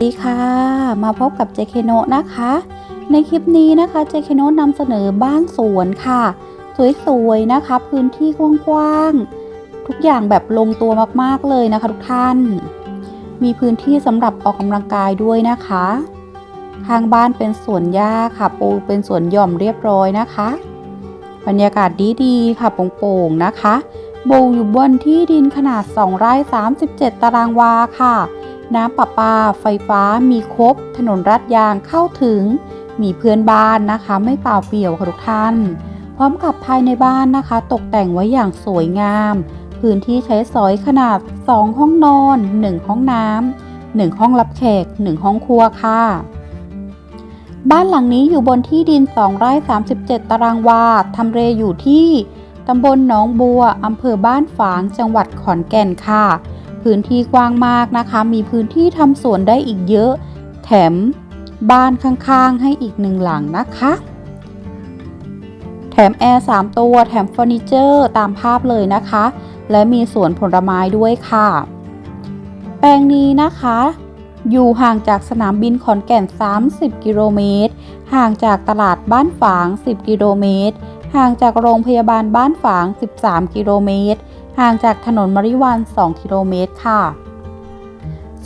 สวัสดีค่ะ มาพบกับเจเคโนะนะคะ ในคลิปนี้นะคะเจเคโนะนำเสนอบ้านสวนค่ะ สวยๆนะคะ พื้นที่กว้างๆทุกอย่างแบบลงตัวมากๆเลยนะคะ ทุกท่าน มีพื้นที่สำหรับออกกำลังกายด้วยนะคะ ข้างบ้านเป็นสวนหญ้าค่ะ ปูเป็นสวนหย่อมเรียบร้อยนะคะ บรรยากาศดีๆค่ะโปร่งๆนะคะโบว์อยู่บนที่ดินขนาด 2 ไร่ 37 ตารางวาค่ะ น้ำประปา ไฟฟ้ามีครบ ถนนรัดยางเข้าถึง มีเพื่อนบ้านนะคะ ไม่เปล่าเปลี่ยวค่ะทุกท่าน พร้อมกับภายในบ้านนะคะ ตกแต่งไว้อย่างสวยงาม พื้นที่ใช้สอยขนาด 2 ห้องนอน 1 ห้องน้ำ1ห้องรับแขก 1 ห้องครัวค่ะ บ้านหลังนี้อยู่บนที่ดิน2ไร่37 ตารางวาทำเลอยู่ที่ตำบลหนองบัวอำเภอบ้านฝาง จังหวัดขอนแก่นค่ะ พื้นที่กว้างมากนะคะ มีพื้นที่ทำสวนได้อีกเยอะ แถมบ้านข้างๆ ให้อีกหนึ่งหลังนะคะ แถมแอร์3ตัว แถมเฟอร์นิเจอร์ตามภาพเลยนะคะ และมีสวนผลไม้ด้วยค่ะ แปลงนี้นะคะ อยู่ห่างจากสนามบินขอนแก่น 30 กิโลเมตร ห่างจากตลาดบ้านฝาง 10 กิโลเมตร ห่างจากโรงพยาบาลบ้านฝาง 13 กิโลเมตร ห่างจากถนนมริวัน 2 กิโลเมตรค่ะ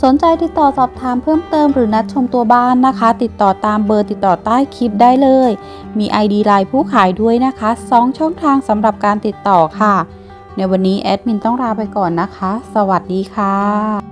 สนใจติดต่อสอบถามเพิ่มเติมหรือนัดชมตัวบ้านนะคะ ติดต่อตามเบอร์ติดต่อใต้คลิปได้เลย มี ID ไลน์ผู้ขายด้วยนะคะ 2 ช่องทางสำหรับการติดต่อค่ะ ในวันนี้แอดมินต้องลาไปก่อนนะคะ สวัสดีค่ะ